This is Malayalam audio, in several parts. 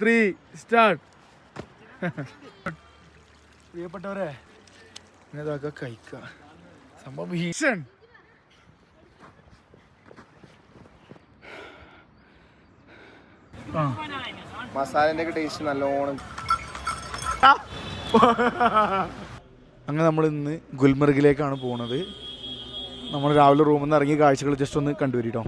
Three start. പ്രിയപ്പെട്ടവരെ ഇതൊക്കെ കഴിക്ക. സംഭവം ഭീഷൺ മസാലന്റെ ഒക്കെ ടേസ്റ്റ് നല്ലോണം. അങ്ങനെ നമ്മൾ ഇന്ന് ഗുൽമർഗിലേക്കാണ് പോണത്. നമ്മൾ രാവിലെ റൂമിൽ നിന്ന് ഇറങ്ങിയ കാഴ്ചകൾ ജസ്റ്റ് ഒന്ന് കണ്ടുവരിട്ടോ.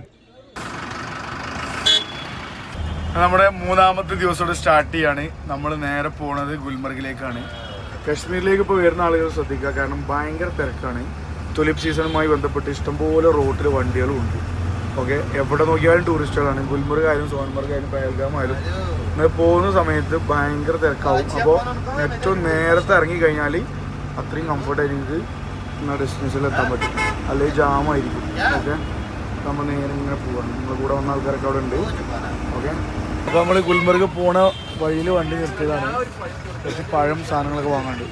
നമ്മുടെ മൂന്നാമത്തെ ദിവസത്തോടെ സ്റ്റാർട്ട് ചെയ്യാണ്. നമ്മൾ നേരെ പോണത് ഗുൽമർഗിലേക്കാണ്. കശ്മീരിലേക്ക് ഇപ്പോൾ വരുന്ന ആളുകൾ ശ്രദ്ധിക്കുക. കാരണം ഭയങ്കര തിരക്കാണ്. തുലിപ് സീസണുമായി ബന്ധപ്പെട്ട് ഇഷ്ടംപോലെ റോട്ടിൽ വണ്ടികളും ഉണ്ട്. ഓക്കെ എവിടെ നോക്കിയാലും ടൂറിസ്റ്റുകളാണ് ഗുൽമർഗ് ആയാലും സോൻമർഗ് ആയാലും പഹൽഗാം ആയാലും പോകുന്ന സമയത്ത് ഭയങ്കര തിരക്കാവും. അപ്പോൾ ഏറ്റവും നേരത്തെ ഇറങ്ങി കഴിഞ്ഞാൽ അത്രയും കംഫർട്ടായിട്ട് നിങ്ങൾ ഡെസ്റ്റിനേഷനിൽ എത്താൻ പറ്റും. അല്ലെങ്കിൽ ജാമായിരിക്കും ഓക്കെ നമ്മൾ നേരെ ഇങ്ങനെ പോവാണ്. നമ്മുടെ കൂടെ വന്ന ആൾക്കാരൊക്കെ അവിടെ ഉണ്ട്. ഓക്കെ അപ്പോൾ നമ്മൾ ഗുൽമർഗ് പോണ വഴിയിൽ വണ്ടി നിർത്തിയതാണ്. കുറച്ച് പഴം സാധനങ്ങളൊക്കെ വാങ്ങാണ്ട്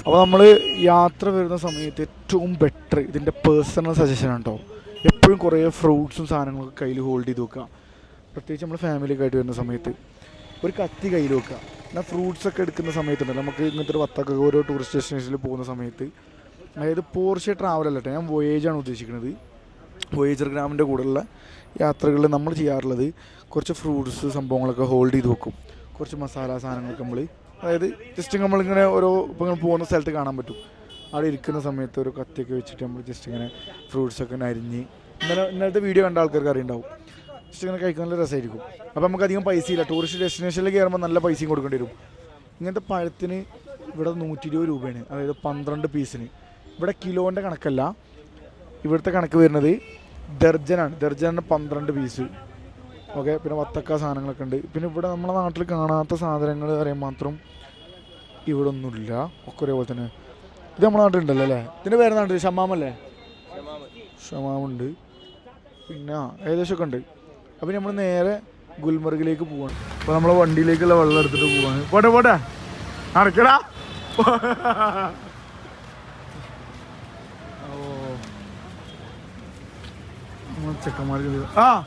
അപ്പോൾ നമ്മൾ യാത്ര വരുന്ന സമയത്ത് ഏറ്റവും ബെറ്റർ ഇതിന്റെ പേഴ്സണൽ സജഷൻ ഉണ്ടോ എപ്പോഴും കുറേ ഫ്രൂട്ട്സും സാധനങ്ങളൊക്കെ കയ്യിൽ ഹോൾഡ് ചെയ്ത് വെക്കുക. പ്രത്യേകിച്ച് നമ്മൾ ഫാമിലിയൊക്കെ ആയിട്ട് വരുന്ന സമയത്ത്. ഒരു കത്തി കയ്യിൽ വെക്കുക. എന്നാൽ ഫ്രൂട്ട്സ് ഒക്കെ എടുക്കുന്ന സമയത്തുണ്ട്. നമുക്ക് ഇങ്ങനത്തെ ഒരു വത്തൊക്കെ ഓരോ ടൂറിസ്റ്റ് ഡെസ്റ്റിനേഷനിൽ പോകുന്ന സമയത്ത്. അതായത് പോർഷ്യ ട്രാവൽ അല്ല കേട്ടോ ഞാൻ വോയേജാണ് ഉദ്ദേശിക്കുന്നത്. വോയേജർ ഗ്രാമിന്റെ കൂടെയുള്ള യാത്രകളിൽ നമ്മൾ ചെയ്യാറുള്ളത് കുറച്ച് ഫ്രൂട്ട്സ് സംഭവങ്ങളൊക്കെ ഹോൾഡ് ചെയ്ത് വെക്കും. കുറച്ച് മസാല സാധനങ്ങളൊക്കെ നമ്മൾ അതായത് ജസ്റ്റ് നമ്മളിങ്ങനെ ഓരോ ഇങ്ങനെ പോകുന്ന സ്ഥലത്ത് കാണാൻ പറ്റും. അവിടെ ഇരിക്കുന്ന സമയത്ത് ഒരു കത്തിയൊക്കെ വെച്ചിട്ട് നമ്മൾ ജസ്റ്റ് ഇങ്ങനെ ഫ്രൂട്ട്സൊക്കെ അരിഞ്ഞ്. ഇന്നലെ ഇന്നലത്തെ വീഡിയോ കണ്ട ആൾക്കാർക്ക് അറിയുണ്ടാവും. ജസ്റ്റ് ഇങ്ങനെ കഴിക്കാൻ നല്ല രസമായിരിക്കും. അപ്പോൾ നമുക്ക് അധികം പൈസയില്ല ടൂറിസ്റ്റ് ഡെസ്റ്റിനേഷനിൽ കയറുമ്പോൾ നല്ല പൈസയും കൊടുക്കേണ്ടി വരും. ഇങ്ങനത്തെ പഴത്തിന് ഇവിടെ നൂറ്റി ഇരുപത് രൂപയാണ്. അതായത് പന്ത്രണ്ട് പീസിന് ഇവിടെ കിലോന്റെ കണക്കല്ല. ഇവിടുത്തെ കണക്ക് വരുന്നത് ദർജനാണ്. ദർജനാണ് പന്ത്രണ്ട് പീസ് ഓക്കെ പിന്നെ വത്തക്ക സാധനങ്ങളൊക്കെ ഉണ്ട്. പിന്നെ ഇവിടെ നമ്മുടെ നാട്ടിൽ കാണാത്ത സാധനങ്ങൾ പറയാൻ മാത്രം ഇവിടെ ഒന്നുമില്ല ഒക്കെ ഒരേപോലെ തന്നെ. ഇത് നമ്മുടെ നാട്ടിലുണ്ടല്ലോ അല്ലേ? ഇതിന്റെ പേര് നാട്ടിൽ ഷമാമല്ലേ ഷമാമുണ്ട്. പിന്നെ ഏകദേശമൊക്കെ ഉണ്ട്. അപ്പം നമ്മൾ നേരെ ഗുൽമർഗിലേക്ക് പോവാണ്. അപ്പോൾ നമ്മളെ വണ്ടിയിലേക്കുള്ള വെള്ളം എടുത്തിട്ട് പോവാണ്. പോട്ടെ പോട്ടെ. നടക്കടാ. ആ.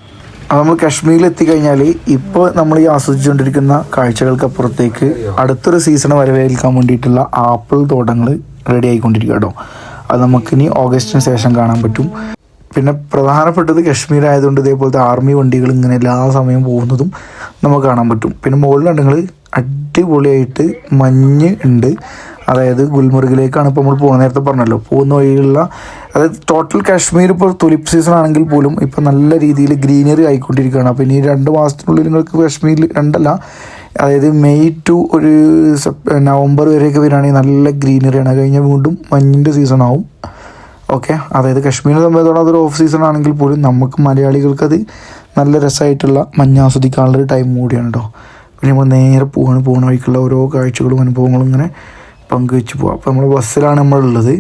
നമ്മൾ കാശ്മീരിൽ എത്തിക്കഴിഞ്ഞാൽ ഇപ്പോൾ നമ്മൾ ഈ ആസ്വദിച്ചുകൊണ്ടിരിക്കുന്ന കാഴ്ചകൾക്കപ്പുറത്തേക്ക് അടുത്തൊരു സീസൺ വരവേൽക്കാൻ വേണ്ടിയിട്ടുള്ള ആപ്പിൾ തോട്ടങ്ങൾ റെഡി ആയിക്കൊണ്ടിരിക്കുക കേട്ടോ. അത് നമുക്കിനി ഓഗസ്റ്റിന് ശേഷം കാണാൻ പറ്റും. പിന്നെ പ്രധാനപ്പെട്ടത് കശ്മീർ ആയതുകൊണ്ട് ഇതേപോലത്തെ ആർമി വണ്ടികൾ ഇങ്ങനെ എല്ലാ സമയവും പോകുന്നതും നമുക്ക് കാണാൻ പറ്റും. പിന്നെ മുകളിലുണ്ടെങ്കിൽ അടിപൊളിയായിട്ട് മഞ്ഞ് ഉണ്ട്. അതായത് ഗുൽമർഗിലേക്കാണ് ഇപ്പോൾ നമ്മൾ പോകുന്ന നേരത്തെ പറഞ്ഞല്ലോ പോകുന്ന വഴിയുള്ള അതായത് ടോട്ടൽ കാശ്മീർ ഇപ്പോൾ തുലിപ്പ് സീസൺ ആണെങ്കിൽ പോലും ഇപ്പോൾ നല്ല രീതിയിൽ ഗ്രീനറി ആയിക്കൊണ്ടിരിക്കുകയാണ്. അപ്പോൾ ഇനി രണ്ട് മാസത്തിനുള്ളിൽ നിങ്ങൾക്ക് കാശ്മീരിൽ രണ്ടല്ല അതായത് മെയ് ടു ഒരു നവംബർ വരെയൊക്കെ വരികയാണെങ്കിൽ നല്ല ഗ്രീനറിയാണ്. കഴിഞ്ഞാൽ വീണ്ടും മഞ്ഞിന്റെ സീസൺ ആവും. ഓക്കെ അതായത് കശ്മീരിനെ സംബന്ധിച്ചോളം അതൊരു ഓഫ് സീസൺ ആണെങ്കിൽ പോലും നമുക്ക് മലയാളികൾക്ക് അത് നല്ല രസമായിട്ടുള്ള മഞ്ഞ് ആസ്വദിക്കാനുള്ളൊരു ടൈം കൂടിയാണ് കേട്ടോ പിന്നെ നമ്മൾ നേരെ പോവാണ്. പോകുന്ന വഴിക്കുള്ള ഓരോ കാഴ്ചകളും അനുഭവങ്ങളും ഇങ്ങനെ പങ്കുവെച്ച് പോവാം. അപ്പോൾ നമ്മൾ ബസ്സിലാണ് നമ്മളുള്ളത്.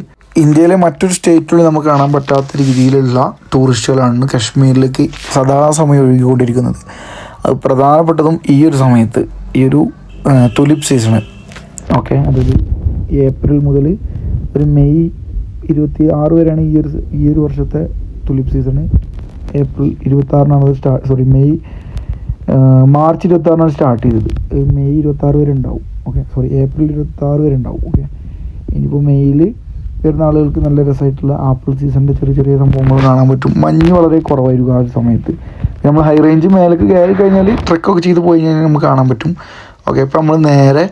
ഇന്ത്യയിലെ മറ്റൊരു സ്റ്റേറ്റിൽ നമുക്ക് കാണാൻ പറ്റാത്ത രീതിയിലുള്ള ടൂറിസ്റ്റുകളാണ് കാശ്മീരിലേക്ക് സദാസമയം ഒഴുകിക്കൊണ്ടിരിക്കുന്നത്. അത് പ്രധാനപ്പെട്ടതും ഈ ഒരു സമയത്ത് ഈ ഒരു തുലിപ് സീസണ് ഓക്കെ അതായത് ഏപ്രിൽ മുതൽ ഒരു മെയ് ഇരുപത്തി ആറ് വരെയാണ് ഈ ഒരു ഈ ഒരു വർഷത്തെ തുലിപ് സീസണ് ഏപ്രിൽ ഇരുപത്തി ആറിനാണ് അത് സ്റ്റാർട്ട് സോറി മെയ് മാർച്ച് ഇരുപത്തി ആറിനാണ് സ്റ്റാർട്ട് ചെയ്തത് മെയ് ഇരുപത്തി ആറ് വരെ ഉണ്ടാവും. ഓക്കെ സോറി ഏപ്രിൽ ഇരുപത്തി ആറ് വരെ ഉണ്ടാവും. ഓക്കെ. ഇനിയിപ്പോൾ മെയ്യിൽ വരുന്ന ആളുകൾക്ക് നല്ല രസമായിട്ടുള്ള ആപ്പിൾ സീസണിന്റെ ചെറിയ ചെറിയ സംഭവങ്ങൾ കാണാൻ പറ്റും. മഞ്ഞ് വളരെ കുറവായിരിക്കും ആ ഒരു സമയത്ത്. നമ്മൾ ഹൈ റേഞ്ച് മേലേക്ക് കയറി കഴിഞ്ഞാൽ ട്രക്കൊക്കെ ചെയ്ത് പോയി കഴിഞ്ഞാൽ നമുക്ക് കാണാൻ പറ്റും. ഓക്കെ ഇപ്പം നമ്മൾ നേരെ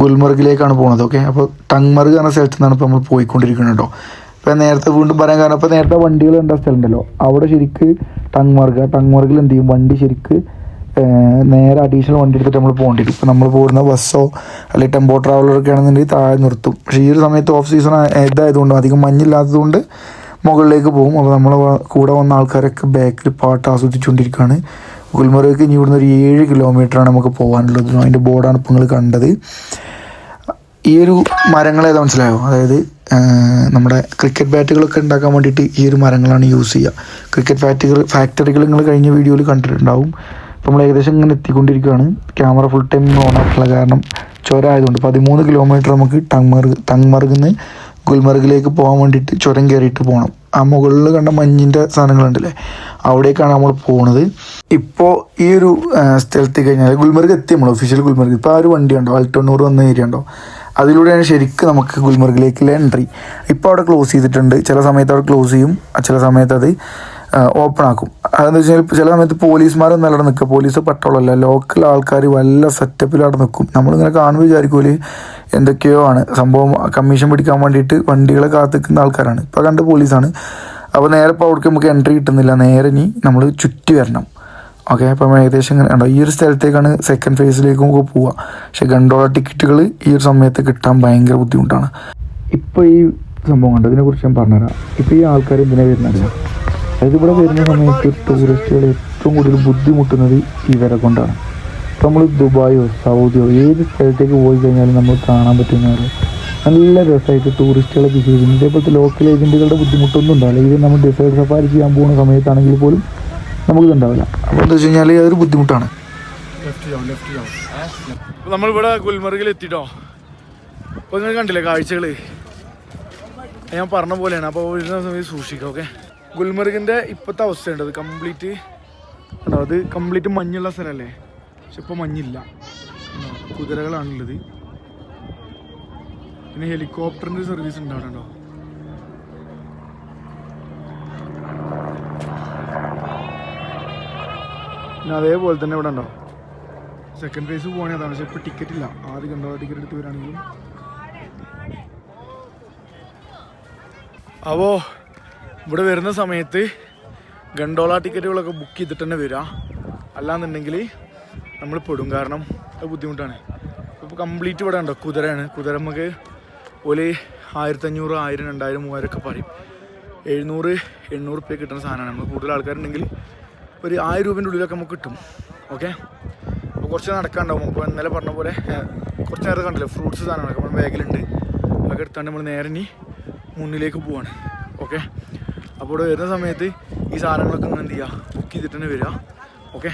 ഗുൽമർഗിലേക്കാണ് പോകുന്നത് ഓക്കെ അപ്പോൾ ടങ്മർഗ് എന്ന സ്ഥലത്ത് നിന്നാണ് ഇപ്പോൾ നമ്മൾ പോയിക്കൊണ്ടിരിക്കുന്നത് കേട്ടോ ഇപ്പം നേരത്തെ വീണ്ടും പറയാൻ കാരണം ഇപ്പോൾ നേരത്തെ വണ്ടികൾ കണ്ട സ്ഥലമുണ്ടല്ലോ. അവിടെ ശരിക്ക് ടങ്മർഗ് ടങ്മർഗിൽ എന്ത് ചെയ്യും? വണ്ടി ശരിക്ക് നേരെ അഡീഷണൽ വണ്ടി എടുത്തിട്ട് നമ്മൾ പോകേണ്ടി വരും. ഇപ്പം നമ്മൾ പോകുന്ന ബസ്സോ അല്ലെങ്കിൽ ടെമ്പോ ട്രാവലറൊക്കെ ആണെന്നുണ്ടെങ്കിൽ താഴെ നിർത്തും. പക്ഷേ ഈ ഒരു സമയത്ത് ഓഫ് സീസൺ ഇതായതുകൊണ്ട് അധികം മഞ്ഞില്ലാത്തതുകൊണ്ട് മുകളിലേക്ക് പോകും. അപ്പോൾ നമ്മൾ കൂടെ വന്ന ആൾക്കാരൊക്കെ ബാക്കിൽ പാട്ട് ആസ്വദിച്ചുകൊണ്ടിരിക്കുകയാണ് ഗുൽമർഗക്ക് ഇനി ഇവിടുന്ന് ഒരു ഏഴ് കിലോമീറ്ററാണ് നമുക്ക് പോകാനുള്ളത്. അതിന്റെ ബോർഡാണ് ഇപ്പോൾ നിങ്ങൾ കണ്ടത്. ഈ ഒരു മരങ്ങൾ മനസ്സിലായോ? അതായത് നമ്മുടെ ക്രിക്കറ്റ് ബാറ്റുകളൊക്കെ ഉണ്ടാക്കാൻ വേണ്ടിയിട്ട് ഈ ഒരു മരങ്ങളാണ് യൂസ് ചെയ്യുക. ക്രിക്കറ്റ് ഫാക്ടറികൾ ഫാക്ടറികൾ നിങ്ങൾ കഴിഞ്ഞ വീഡിയോയിൽ കണ്ടിട്ടുണ്ടാവും. ഇപ്പോൾ നമ്മൾ ഏകദേശം ഇങ്ങനെ എത്തിക്കൊണ്ടിരിക്കുകയാണ്. ക്യാമറ ഫുൾ ടൈം ഓൺ ആയിട്ടുള്ള കാരണം ചുരം ആയതുകൊണ്ട് പതിമൂന്ന് കിലോമീറ്റർ നമുക്ക് ടങ്മർഗ് ടങ്മർഗിൽ നിന്ന് ഗുൽമർഗിലേക്ക് പോകാൻ വേണ്ടിയിട്ട് ചുരം കയറിയിട്ട് പോകണം ആ മുകളിൽ കണ്ട മഞ്ഞിന്റെ സാധനങ്ങളുണ്ടല്ലേ? അവിടേക്കാണ് നമ്മൾ പോകുന്നത് ഇപ്പോൾ ഈ ഒരു സ്ഥലത്ത് കഴിഞ്ഞാൽ ഗുൽമർഗ് എത്തി നമ്മൾ ഒഫീഷ്യൽ ഗുൽമർഗ്. ഇപ്പോൾ ആ ഒരു വണ്ടി ഉണ്ടോ അൾട്ടണ്ണൂർ വന്ന ഏരിയ ഉണ്ടോ അതിലൂടെയാണ് ശരിക്കും നമുക്ക് ഗുൽമർഗിലേക്കുള്ള എൻട്രി ഇപ്പോൾ അവിടെ ക്ലോസ് ചെയ്തിട്ടുണ്ട്. ചില സമയത്ത് അവിടെ ക്ലോസ് ചെയ്യും ചില സമയത്ത് അത് ഓപ്പൺ ആക്കും. അതെന്ന് വെച്ചാൽ ചില സമയത്ത് പോലീസുമാരൊന്നും അവിടെ നിൽക്കുക പോലീസ് പട്ടോളല്ല ലോക്കൽ ആൾക്കാർ വല്ല സെറ്റപ്പിൽ അവിടെ നിൽക്കും. നമ്മളിങ്ങനെ കാണുമ്പോൾ വിചാരിക്കൂലേ എന്തൊക്കെയോ ആണ്. സംഭവം കമ്മീഷൻ പിടിക്കാൻ വേണ്ടിയിട്ട് വണ്ടികളെ കാത്തിക്കുന്ന ആൾക്കാരാണ്. ഇപ്പോൾ കണ്ട് പോലീസാണ്. അപ്പോൾ നേരെ ഇപ്പോൾ അവിടേക്ക് നമുക്ക് എൻട്രി കിട്ടുന്നില്ല. നേരെ ഇനി നമ്മൾ ചുറ്റി വരണം. ഓക്കെ അപ്പം ഏകദേശം ഇങ്ങനെ ഉണ്ടോ? ഈ ഒരു സ്ഥലത്തേക്കാണ് സെക്കൻഡ് ഫേസിലേക്കും നമുക്ക് പോവുക. പക്ഷെ ഗണ്ടോള ടിക്കറ്റുകൾ ഈ ഒരു സമയത്ത് കിട്ടാൻ ഭയങ്കര ബുദ്ധിമുട്ടാണ്. ഇപ്പോൾ ഈ സംഭവം കണ്ടതിനെക്കുറിച്ച് ഞാൻ പറഞ്ഞുതരാം. ഇപ്പോൾ ഈ ആൾക്കാർ എന്തിനാണ് വരുന്നറിയാം അതായത് ഇവിടെ വരുന്ന സമയത്ത് ടൂറിസ്റ്റുകൾ ഏറ്റവും കൂടുതൽ ബുദ്ധിമുട്ടുന്നത് ഇവരെ കൊണ്ടാണ്. നമ്മൾ ദുബായോ സൗദിയോ ഏത് സ്ഥലത്തേക്ക് പോയി കഴിഞ്ഞാലും നമ്മൾ കാണാൻ പറ്റുന്ന നല്ല രസമായിട്ട് ടൂറിസ്റ്റുകളെ ബിഹേവ് ചെയ്യുന്നു. ഇതേപോലത്തെ ലോക്കൽ ഏജന്റുകളുടെ ബുദ്ധിമുട്ടൊന്നും ഉണ്ടാവില്ല. ഇത് നമ്മൾ ഡിസൈഡ് സഫാരി ചെയ്യാൻ പോകുന്ന സമയത്താണെങ്കിൽ പോലും നമുക്ക് ഉണ്ടാവില്ല. അപ്പോൾ എന്താ വെച്ച് കഴിഞ്ഞാൽ അതൊരു ബുദ്ധിമുട്ടാണ്. നമ്മളിവിടെ ഗുൽമർഗിൽ എത്തിട്ടോ. അപ്പോൾ നിങ്ങൾ കണ്ടില്ലേ കാഴ്ചകൾ ഞാൻ പറഞ്ഞ പോലെയാണ്. അപ്പോൾ വരുന്ന സമയത്ത് സൂക്ഷിക്കുക ഓക്കെ? ഗുൽമർഗിന്റെ ഇപ്പോഴത്തെ അവസ്ഥയുണ്ട്. അത് കംപ്ലീറ്റ് ഉണ്ടോ അത് കംപ്ലീറ്റ് മഞ്ഞുള്ള സ്ഥലമല്ലേ? പക്ഷെ ഇപ്പോൾ മഞ്ഞില്ല? കുതിരകളാണുള്ളത്. പിന്നെ ഹെലികോപ്റ്ററിന്റെ സർവീസ് ഉണ്ട് പിന്നെ അതേപോലെ തന്നെ ഇവിടെ ഉണ്ടോ സെക്കൻഡ് ഫേസ് പോകണേ അതാണ്. പക്ഷെ ഇപ്പോൾ ടിക്കറ്റ് ഇല്ല. ആദ്യം കണ്ടോ ടിക്കറ്റ് എടുത്ത് വരാണെങ്കിലും. അപ്പോൾ ഇവിടെ വരുന്ന സമയത്ത് ഗണ്ടോള ടിക്കറ്റുകളൊക്കെ ബുക്ക് ചെയ്തിട്ട് തന്നെ വരിക അല്ലാന്നുണ്ടെങ്കിൽ നമ്മൾ പെടും. കാരണം അത് ബുദ്ധിമുട്ടാണ്. ഇപ്പോൾ കംപ്ലീറ്റ് ഇവിടെ ഉണ്ടോ കുതിരയാണ്. കുതിര നമുക്ക് ഒരു ആയിരത്തഞ്ഞൂറ് ആയിരം രണ്ടായിരം മൂവായിരം ഒക്കെ പറയും. എഴുന്നൂറ് എണ്ണൂറ് രൂപ കിട്ടുന്ന സാധനമാണ് നമ്മൾ കൂടുതൽ ആൾക്കാരുണ്ടെങ്കിൽ ഒരു ആയിരം രൂപേന്റെ ഉള്ളിലൊക്കെ നമുക്ക് കിട്ടും. ഓക്കെ? അപ്പോൾ കുറച്ച് നടക്കാണ്ടാവും. അപ്പോൾ ഇന്നലെ പറഞ്ഞ പോലെ കുറച്ച് നേരത്തെ കണ്ടില്ല? ഫ്രൂട്ട്സ് സാധനങ്ങളൊക്കെ നമ്മുടെ ബാഗിലുണ്ട്. അതൊക്കെ എടുത്താണ്ട് നമ്മൾ നേരെ ഇനി മുന്നിലേക്ക് പോവാണ്. ഓക്കെ? അപ്പോൾ ഇവിടെ വരുന്ന സമയത്ത് ഈ സാധനങ്ങളൊക്കെ ഒന്ന് എന്ത് ചെയ്യുക ബുക്ക് ചെയ്തിട്ട് തന്നെ വരിക. ഓക്കെ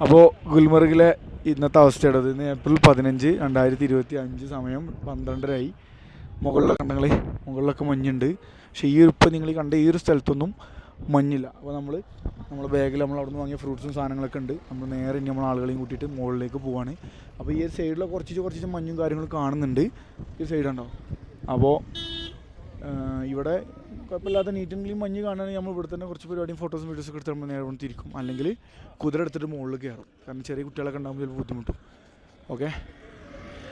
അപ്പോൾ ഗുൽമർഗിലെ ഇന്നത്തെ അവസ്ഥയുടെ ഇന്ന് ഏപ്രിൽ പതിനഞ്ച് രണ്ടായിരത്തി ഇരുപത്തി അഞ്ച് സമയം പന്ത്രണ്ടരയായി. മുകളിലൊക്കെ കണ്ടങ്ങൾ മുകളിലൊക്കെ മഞ്ഞുണ്ട്. പക്ഷേ ഈ ഇപ്പം നിങ്ങൾ കണ്ട ഈ ഒരു സ്ഥലത്തൊന്നും മഞ്ഞില്ല. അപ്പോൾ നമ്മൾ നമ്മൾ ബാഗിൽ നമ്മൾ അവിടെ നിന്ന് വാങ്ങിയ ഫ്രൂട്ട്സും സാധനങ്ങളൊക്കെ ഉണ്ട്. നമ്മൾ നേരെ ഇനി നമ്മൾ ആളുകളെയും കൂട്ടിയിട്ട് മുകളിലേക്ക് പോവാണ്. അപ്പോൾ ഈ സൈഡിൽ കുറച്ച് കുറച്ച് മഞ്ഞും കാര്യങ്ങളും കാണുന്നുണ്ട്. ഈ സൈഡ് ഉണ്ടോ? അപ്പോൾ ഇവിടെ കുഴപ്പമില്ലാത്ത നീറ്റ് ക്ലീൻ മഞ്ഞ് കാണുകയാണെങ്കിൽ നമ്മൾ ഇവിടെ തന്നെ കുറച്ച് പരിപാടിയും ഫോട്ടോസും വീഡിയോസും ഒക്കെ എടുത്ത് നമ്മൾ നേരെ അല്ലെങ്കിൽ കുതിര എടുത്തിട്ട് മുകളിൽ കയറും. കാരണം ചെറിയ കുട്ടികളൊക്കെ ഉണ്ടാകുമ്പോൾ ചിലപ്പോൾ ബുദ്ധിമുട്ടും. ഓക്കെ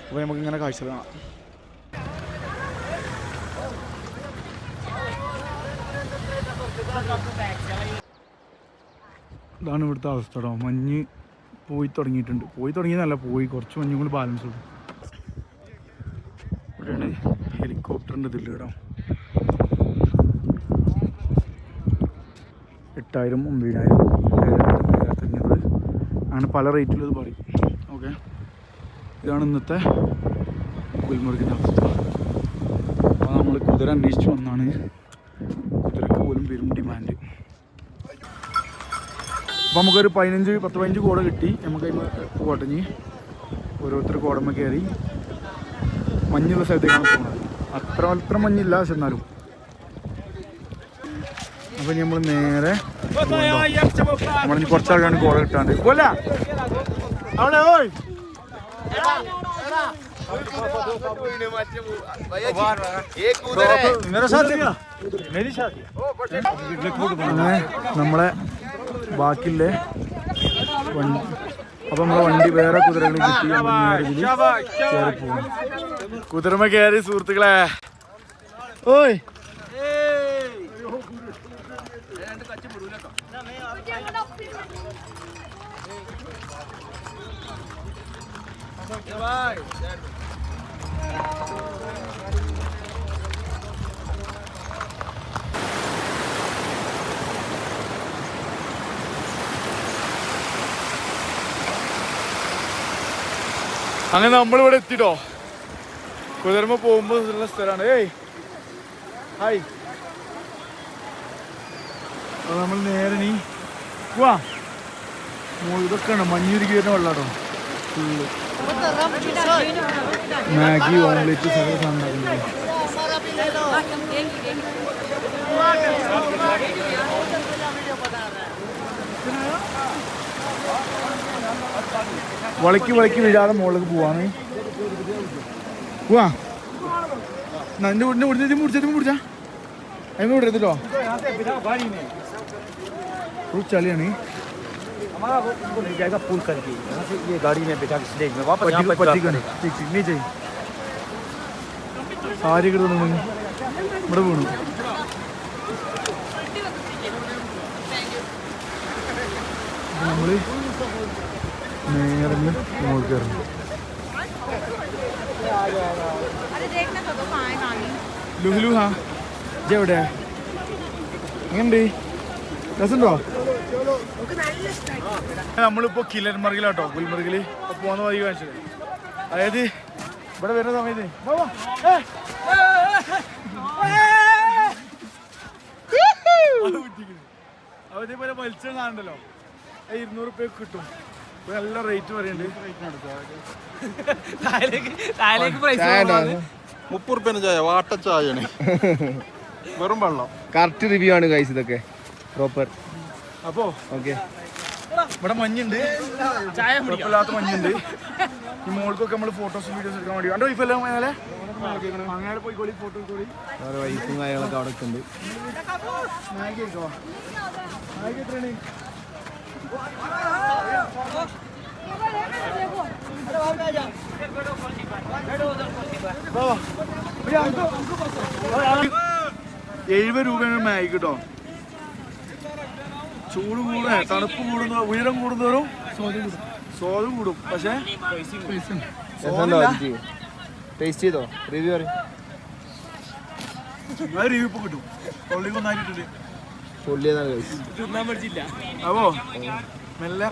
അപ്പോൾ നമുക്ക് ഇങ്ങനെ കാഴ്ച കാണാം. ഇതാണ് ഇവിടുത്തെ അവസ്ഥ മഞ്ഞ് പോയി തുടങ്ങിയിട്ടുണ്ട്. പോയി തുടങ്ങിയതല്ല പോയി. കുറച്ച് മഞ്ഞും കൂടി ബാലൻസ് ഉണ്ട് ഇവിടെയാണ് ഹെലികോപ്റ്ററിന്റെ ഇതിൽ കേട്ടോ എട്ടായിരം ഒമ്പതിനായിരം ഏഴായിരം ഏഴായിരത്തഞ്ഞൂറ് അങ്ങനെ പല റേറ്റിലും ഇത് പറയും ഓക്കെ ഇതാണ് ഇന്നത്തെ ഗുൽമർഗിന്റെ അവസ്ഥ. അപ്പോൾ നമ്മൾ കുതിര അന്വേഷിച്ച് വന്നാണ്. കുതിരക്ക് പോലും വരും ഡിമാൻഡ് അപ്പോൾ നമുക്കൊരു പതിനഞ്ച് പത്ത് പതിനഞ്ച് കോട കിട്ടി. നമുക്ക് കോട്ടഞ്ഞ് ഓരോരുത്തർ കോടമ്മ കയറി. മഞ്ഞുള്ള സ്ഥലത്തേക്കാണ് പോകുന്നത് അത്ര അത്ര മഞ്ഞില്ല പക്ഷെ എന്നാലും. അപ്പൊ നമ്മൾ നേരെ നമ്മളിനി കുറച്ചാൾക്കാണ് കോള കിട്ടാണ്ട്. കൊല്ല അവിടെ ഓയ്. അങ്ങനെ നമ്മളെ ബാക്കിയില്ലേ വണ്ടി അപ്പൊ നമ്മളെ വണ്ടി വേറെ കുതിരകളിൽ കിട്ടി കയറി പോകും കുതിരമ കയറി സുഹൃത്തുക്കളെ. ഓയ്. ভাই അങ്ങനെ നമ്മളിവിടെ എത്തിട്ടോ. കുതിരമ പോകുമ്പോ ഉള്ള സ്ഥലമാണ്. ഏയ്. ഹായ്. നമ്മൾ നേരെ നീ വാ. ഇതൊക്കെയാണ് മഞ്ഞുരുക്കി വരുന്ന വെള്ളമാട്ടോ ഫുള്ള്. മാഗി ഓംലെറ്റ് സകല സാധനം ഉണ്ടാക്കുന്നത് വളയ്ക്ക് വളയ്ക്ക് വീഴാതെ മുകളിലേക്ക് പോവാണ്. പോവാ. നിന്റെ വീടിന്റെ വീടിന്റെ വീടിന്റെ മുടിച്ചാ അതിന് വിടരുതല്ലോ ചളിയാണ്. हमारा वो वो ले जाएगा पुल करके यहाँ से ये गाड़ी में बैठा के स्टेज में वापस यहाँ पर പറ്റിക്കാണ് നീ ചെയ് സാരി കിട്ടുന്നു ഇവിടെ വീണു അപ്പൊ നമ്മള് നേരെ മുകളിൽ കയറുന്നു अरे देखना तो दो कहाँ है नानी ലുഹ്ലു ഹാ ഇജ്ജ് എവിടെ എങ്ങനുണ്ട് രസമുണ്ടോ നമ്മളിപ്പോ കിലന്മറിയിലാട്ടോ അപ്പൊ പോകുന്ന വഴി കാണിച്ചത് അതായത് ഇവിടെ വരുന്ന സമയത്ത് അതേപോലെ മത്സ്യം കാണണ്ടല്ലോ ഇരുന്നൂറ് റുപ്യ കിട്ടും നല്ല റേറ്റ് പറയുന്നുണ്ട് മുപ്പത് റുപ്യന് ചായ വാട്ട വെറും വെള്ളം കറക്റ്റ് റിവ്യൂ ആണ് കഴിച്ചതൊക്കെ പ്രോപ്പർ അപ്പോ ഓക്കെ. ഇവിടെ മഞ്ഞുണ്ട്. കുഴപ്പമില്ലാത്ത മഞ്ഞുണ്ട്. ഈ മോൾക്കൊക്കെ നമ്മൾ ഫോട്ടോസും വീഡിയോസ് എടുക്കാൻ വേണ്ടി. കണ്ടോ വൈഫ് എല്ലാം മേലെ അങ്ങനെ പോയിക്കോളി ഫോട്ടോ എടുത്തോളി ഓരോ വൈഫും കാര്യങ്ങളൊക്കെ അവിടെ ഉണ്ട്. എഴുപത് രൂപയാണ് മാഗി കേട്ടോ ചൂട് കൂടുക തണുപ്പ് കൂടുന്ന ഉയരം കൂടുന്നവരും സ്വാദ് കൂടും. പക്ഷേ ടേസ്റ്റ് ചെയ്തോ? റിവ്യൂ റിവ്യൂ ഇപ്പൊ കിട്ടും. അപ്പോ മെല്ലെ.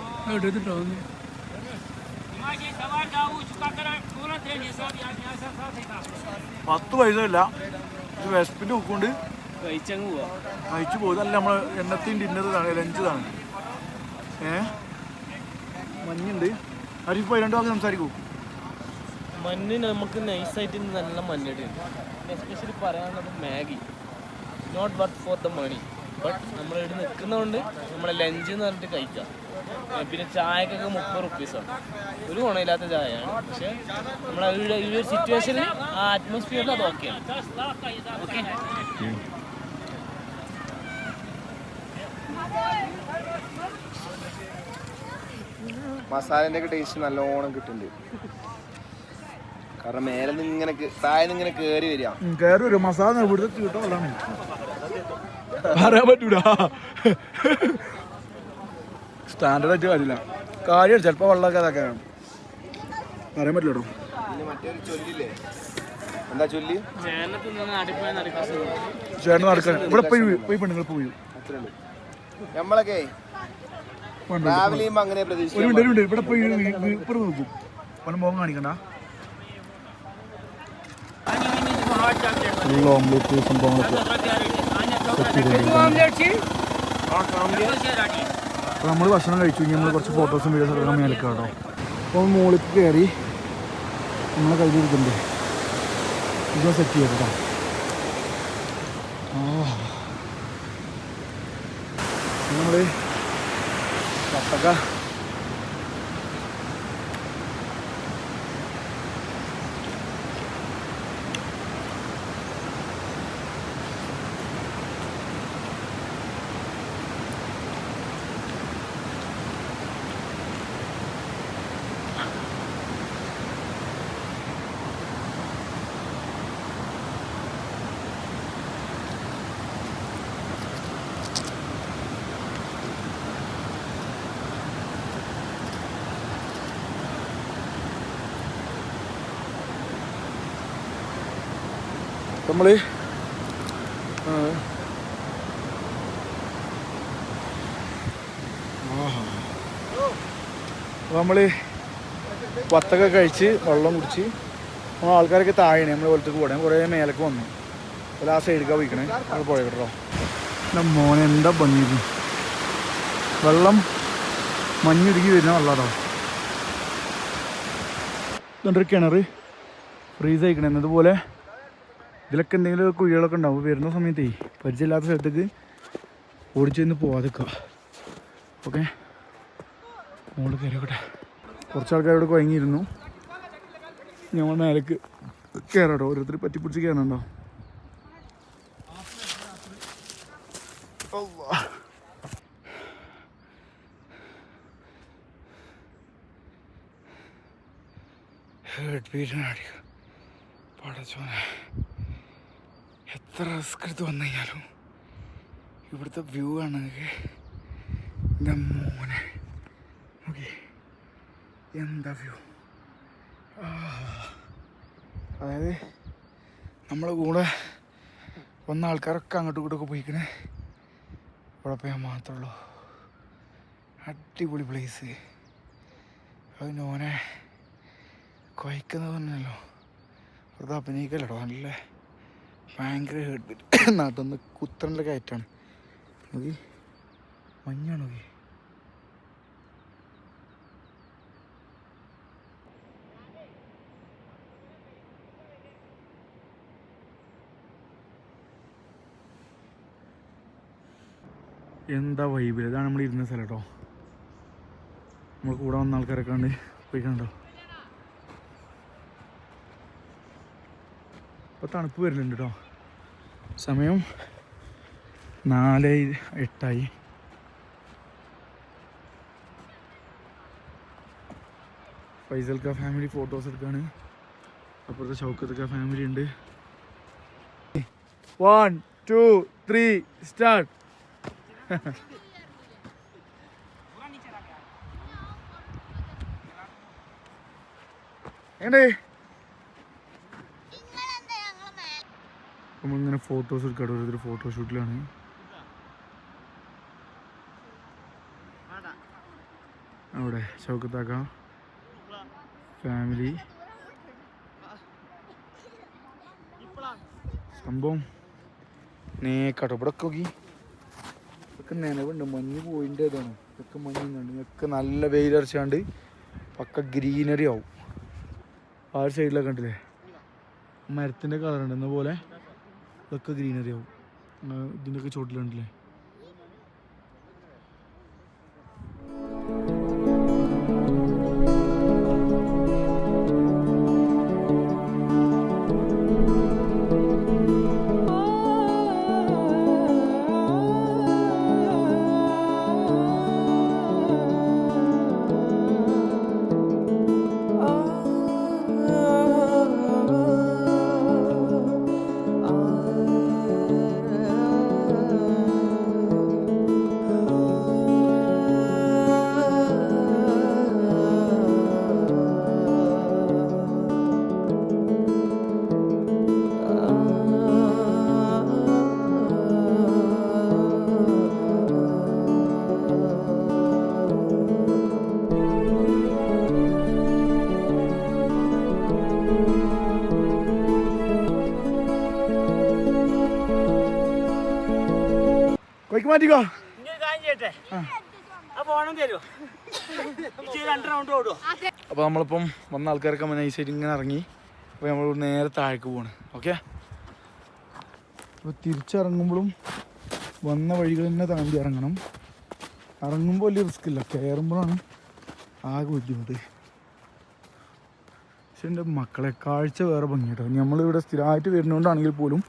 പത്ത് പൈസ ഇല്ല. വിശപ്പിന്റെ ഉപ്പുണ്ട്. കഴിച്ചു പോകും. അല്ല നമ്മൾ എണ്ണത്തിന് ഡിന്നർ ലഞ്ച് ആണ് ഏ? മഞ്ഞുണ്ട്. അരിഫ് രണ്ടു വാക്ക് സംസാരിക്കൂ. മഞ്ഞ് നമുക്ക് നൈസായിട്ട് നല്ല മഞ്ഞിടുണ്ട് എസ്പെഷ്യലി പറയാനുള്ളത് Maggi. Not worth for the money but നമ്മൾ ഇവിടെ നിൽക്കുന്നതുകൊണ്ട് നമ്മളെ ലഞ്ച് എന്ന് പറഞ്ഞിട്ട് കഴിക്കാം. പിന്നെ ചായക്കൊക്കെ മുപ്പത് റുപ്പീസാണ് ഒരു ഗുണമില്ലാത്ത ചായയാണ്. പക്ഷെ നമ്മളെ ഈ ഒരു സിറ്റുവേഷനിൽ ആ അറ്റ്മോസ്ഫിയറിൽ അത് ഓക്കെയാണ് ഓക്കെ മസാലേന്റെ ഒക്കെ ടേസ്റ്റ് നല്ലോണം കിട്ടുന്നുണ്ട് കാരണം മേലെ നിന്ന് ഇങ്ങനെ താഴെ നിന്ന് ഇങ്ങനെ കേറി വരിക. കയറി ഒരു മസാല ഇവിടുത്തെ കിട്ടോ അതാണ് പറയാൻ പറ്റൂല. സ്റ്റാൻഡേർഡ് ആയിട്ട് കാര്യമില്ല. കാര്യം ചിലപ്പോ വെള്ളമൊക്കെ അതൊക്കെ പറയാൻ പറ്റില്ല കേട്ടോ. മറ്റൊരു ചൊല്ലില്ലേ? എന്താ ചൊല്ലി? ചേട്ടൻ നടക്കാൻ ഇവിടെ പോയി പോയി പെണ്ണുങ്ങൾ പോയി. അത്രേ ഉള്ളൂ. നമ്മളൊക്കെ ട്രാവൽ അങ്ങനെ ഒരു പ്രതീക്ഷിക്കാം മിനിറ്റ് ഒരു മിനിറ്റ്. ഇവിടെ പോയി ഇപ്പുറം നോക്കും. കാണിക്കണ്ട. ഫുൾ ഓംലെറ്റ് സംഭവങ്ങളൊക്കെ അപ്പോൾ നമ്മൾ ഭക്ഷണം കഴിച്ചു. ഇനി നമ്മൾ കുറച്ച് ഫോട്ടോസും വീഡിയോസും എടുക്കാൻ മേലേക്ക് കേട്ടോ അപ്പോൾ മോളിൽ കയറി നമ്മളെ കയ്യിലിരിക്കുന്നുണ്ട് ഇത് സെറ്റ് ചെയ്ത് കേട്ടോ നമ്മൾ 你看 നമ്മൾ നമ്മൾ വത്തൊക്കെ കഴിച്ച് വെള്ളം കുടിച്ച് നമ്മൾ ആൾക്കാരൊക്കെ താഴെയാണ് നമ്മൾ വെള്ളത്തേക്ക് പോകണേ കുറേ മേലേക്ക് വന്നു. അപ്പോൾ ആ സൈഡിലേക്കാണ് പോയിക്കണേ. നമ്മൾ പോയ കേട്ടോ? എന്റെ മോനെ എന്താ ഭംഗി വെള്ളം മഞ്ഞുരുകി വരുന്ന വെള്ളമാണോ എന്നിട്ടൊരു കിണർ ഫ്രീസ് ആയിക്കണേ എന്നതുപോലെ ഇതിലൊക്കെ എന്തെങ്കിലും കുഴികളൊക്കെ ഉണ്ടാവും. വരുന്ന സമയത്തേ പരിചയമില്ലാത്ത സ്ഥലത്തേക്ക് ഓടിച്ചു നിന്ന് പോവാതിക്കുക ഓക്കെ? മുകളിൽ കയറിയോട്ടെ കുറച്ച് ആൾക്കാർ ഇവിടെ കുഴങ്ങിയിരുന്നു. ഞങ്ങൾ മേലേക്ക് കയറട്ടോ ഓരോരുത്തർ പറ്റിപ്പിടിച്ച് കയറണുണ്ടോ പടച്ചോനെ. എത്ര റിസ്ക് എടുത്ത് വന്നു കഴിഞ്ഞാലും ഇവിടുത്തെ വ്യൂ ആണ് മോനെ. ഓക്കെ എന്താ വ്യൂ അതായത് നമ്മളെ കൂടെ വന്ന ആൾക്കാരൊക്കെ അങ്ങോട്ടും ഇങ്ങോട്ടൊക്കെ പോയിക്കണേ. ഇവിടെ പോയാൽ മാത്രമേ ഉള്ളൂ. അടിപൊളി പ്ലേസ് അത് നോനെ കുഴക്കുന്നത് പറഞ്ഞല്ലോ വെറുതെ അഭിനയിക്കല്ലോ നല്ല ഭയങ്കര ഹേർട്ട് ബീറ്റ് നാട്ടിൽ നിന്ന് കുത്തനുള്ള കയറ്റാണ്. നോക്കി. മഞ്ഞാണ് എന്താ വൈബിൽ ഇതാണ് നമ്മൾ ഇരുന്ന സ്ഥലം കേട്ടോ നമ്മൾ കൂടെ വന്ന ആൾക്കാരൊക്കെ ഉണ്ട് പോയി കണ്ടോ? ഇപ്പോൾ തണുപ്പ് വരുന്നുണ്ട് കേട്ടോ സമയം നാല് എട്ടായി. ഫൈസൽക്ക ഫാമിലി ഫോട്ടോസ് എടുക്കാണ്. അപ്പുറത്തെ ഷൗക്കത്തൊക്കെ ഫാമിലി ഉണ്ട്. വൺ ടു ത്രീ സ്റ്റാർട്ട് എങ്ങനെ നമ്മളിങ്ങനെ ഫോട്ടോസ് എടുക്കാം ഓരോരുത്തർ ഫോട്ടോഷൂട്ടിലാണ് അവിടെ ഷൗക്കത്താക്ക ഫാമിലി സംഭവം നേക്കാട്ടോ. ഇവിടെ നോക്കി. ഇതൊക്കെ നനവുണ്ട്. മഞ്ഞ് പോയിന്റെ ഇതാണ്. ഇതൊക്കെ മഞ്ഞുണ്ട് ഇതൊക്കെ നല്ല വെയിലരച്ചാണ്ട് പക്ക ഗ്രീനറി ആവും. ആ ഒരു സൈഡിലൊക്കെ ഉണ്ടല്ലേ മരത്തിന്റെ കളറുണ്ട് എന്നപോലെ എന്ന പോലെ ഇതൊക്കെ ഗ്രീനറി ആവും. ആ, ഇതിന്റെയൊക്കെ ചോട്ടിലുണ്ടല്ലേ ഓടുമോ അപ്പോൾ നമ്മളിപ്പം വന്ന ആൾക്കാരൊക്കെ നൈസായിട്ട് ഇങ്ങനെ ഇറങ്ങി. അപ്പോൾ നമ്മൾ നേരെ താഴേക്ക് പോവാണ്. ഓക്കെ അപ്പോൾ തിരിച്ചിറങ്ങുമ്പോഴും വന്ന വഴികൾ തന്നെ താണ്ടി ഇറങ്ങണം. ഇറങ്ങുമ്പോൾ വലിയ റിസ്ക് ഇല്ല. കയറുമ്പോഴാണ് ആകെ ബുദ്ധിമുട്ട്. പക്ഷെ എന്റെ മക്കളെ കാഴ്ച വേറെ ഭംഗി കേട്ടോ നമ്മളിവിടെ സ്ഥിരമായിട്ട് വരുന്നതുകൊണ്ടാണെങ്കിൽ പോലും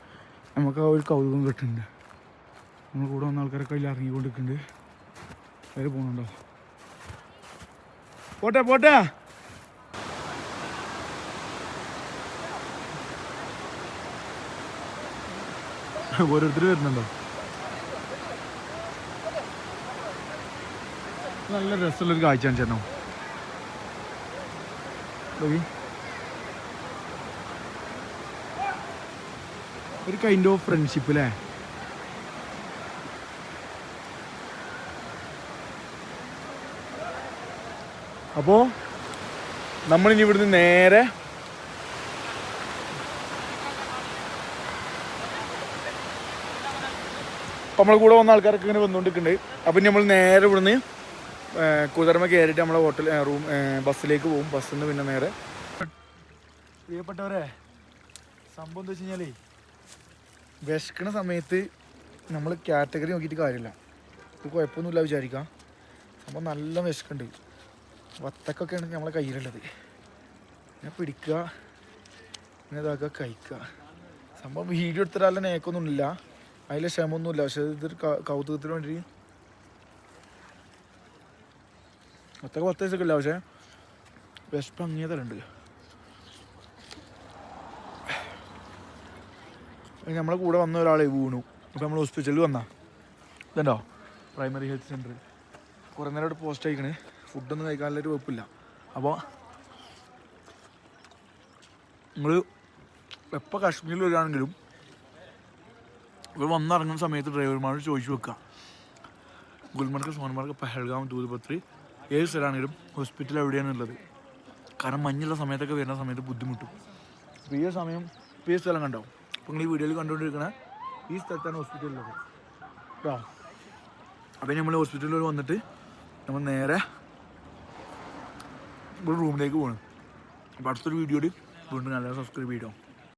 നമുക്ക് ആ ഒരു കൗതുകം കിട്ടുന്നുണ്ട് നമ്മൾ കൂടെ വന്ന ആൾക്കാരൊക്കെ അതിൽ ഇറങ്ങിക്കൊണ്ടിരിക്കുന്നുണ്ട്. അതിൽ പോകുന്നുണ്ടോ പോട്ടെ പോട്ടെ. ഓരോരുത്തർ വരുന്നുണ്ടോ? നല്ല രസമുള്ളൊരു കാഴ്ചയാണ് നോക്കി. ഒരു കൈൻഡ് ഓഫ് ഫ്രണ്ട്ഷിപ്പ് അല്ലേ അപ്പോൾ നമ്മളിനി ഇവിടുന്ന് നേരെ നമ്മളെ കൂടെ വന്ന ആൾക്കാരൊക്കെ ഇങ്ങനെ വന്നുകൊണ്ടിരിക്കുന്നുണ്ട് അപ്പം നമ്മൾ നേരെ ഇവിടുന്ന് കുതിർമ കയറിയിട്ട് നമ്മളെ ഹോട്ടൽ റൂം ബസ്സിലേക്ക് പോകും ബസ്സിൽ നിന്ന് പിന്നെ നേരെ. പ്രിയപ്പെട്ടവരെ സംഭവം എന്താ വെച്ച് കഴിഞ്ഞാലേ വിശക്കണ സമയത്ത് നമ്മൾ കാറ്റഗറി നോക്കിയിട്ട് കാര്യമില്ല. ഇത് കുഴപ്പമൊന്നുമില്ല വിചാരിക്കാം. സംഭവം നല്ല വിശക്കുണ്ട്. വത്തക്കൊക്കെയാണ് നമ്മളെ കയ്യിലുള്ളത്. ഞാൻ പിടിക്കുക പിന്നെ ഇതാക്കുക കഴിക്കുക. സംഭവം വീഡിയോ എടുത്തിട്ട് നേക്കൊന്നുമില്ല. അതിൽ ക്ഷമൊന്നുമില്ല. പക്ഷെ ഇതൊരു കൗതുകത്തിന് വേണ്ടി വത്തക്ക പത്ത് വയസ്സൊക്കെ ഇല്ല. പക്ഷേ വിശപ്പ് തരണ്ട്. നമ്മളെ കൂടെ വന്ന ഒരാളെ വീണു. അപ്പോൾ നമ്മൾ ഹോസ്പിറ്റലിൽ വന്നാ. ഇതുണ്ടോ? പ്രൈമറി ഹെൽത്ത് സെന്റർ കുറേ നേരം അവിടെ പോസ്റ്റ് അയക്കണേ ഫുഡൊന്നും കഴിക്കാനുള്ളൊരു വെപ്പില്ല. അപ്പോൾ നിങ്ങൾ എപ്പോൾ കാശ്മീരിൽ വരികയാണെങ്കിലും ഇവിടെ വന്നിറങ്ങുന്ന സമയത്ത് ഡ്രൈവർമാരോട് ചോദിച്ചു വെക്കുക ഗുൽമർഗ് സോൻമാർഗ് പഹൽഗാം ദൂതപത്രി ഏത് സ്ഥലമാണെങ്കിലും ഹോസ്പിറ്റൽ എവിടെയാണുള്ളത് കാരണം മഞ്ഞുള്ള സമയത്തൊക്കെ വരുന്ന സമയത്ത് ബുദ്ധിമുട്ടും. അപ്പോൾ ഈ സമയം ഈ സ്ഥലം കണ്ടോ? അപ്പോൾ നിങ്ങൾ ഈ വീഡിയോയിൽ കണ്ടുകൊണ്ടിരിക്കണ ഈ സ്ഥലത്താണ് ഹോസ്പിറ്റലുള്ളത് കേട്ടോ അപ്പോൾ നമ്മൾ ഹോസ്പിറ്റലിൽ വന്നിട്ട് നമ്മൾ നേരെ റൂമിലേക്ക് പോകണം അപ്പോൾ അടുത്തൊരു വീഡിയോയിൽ വീണ്ടും നല്ല സബ്സ്ക്രൈബ് ചെയ്യണം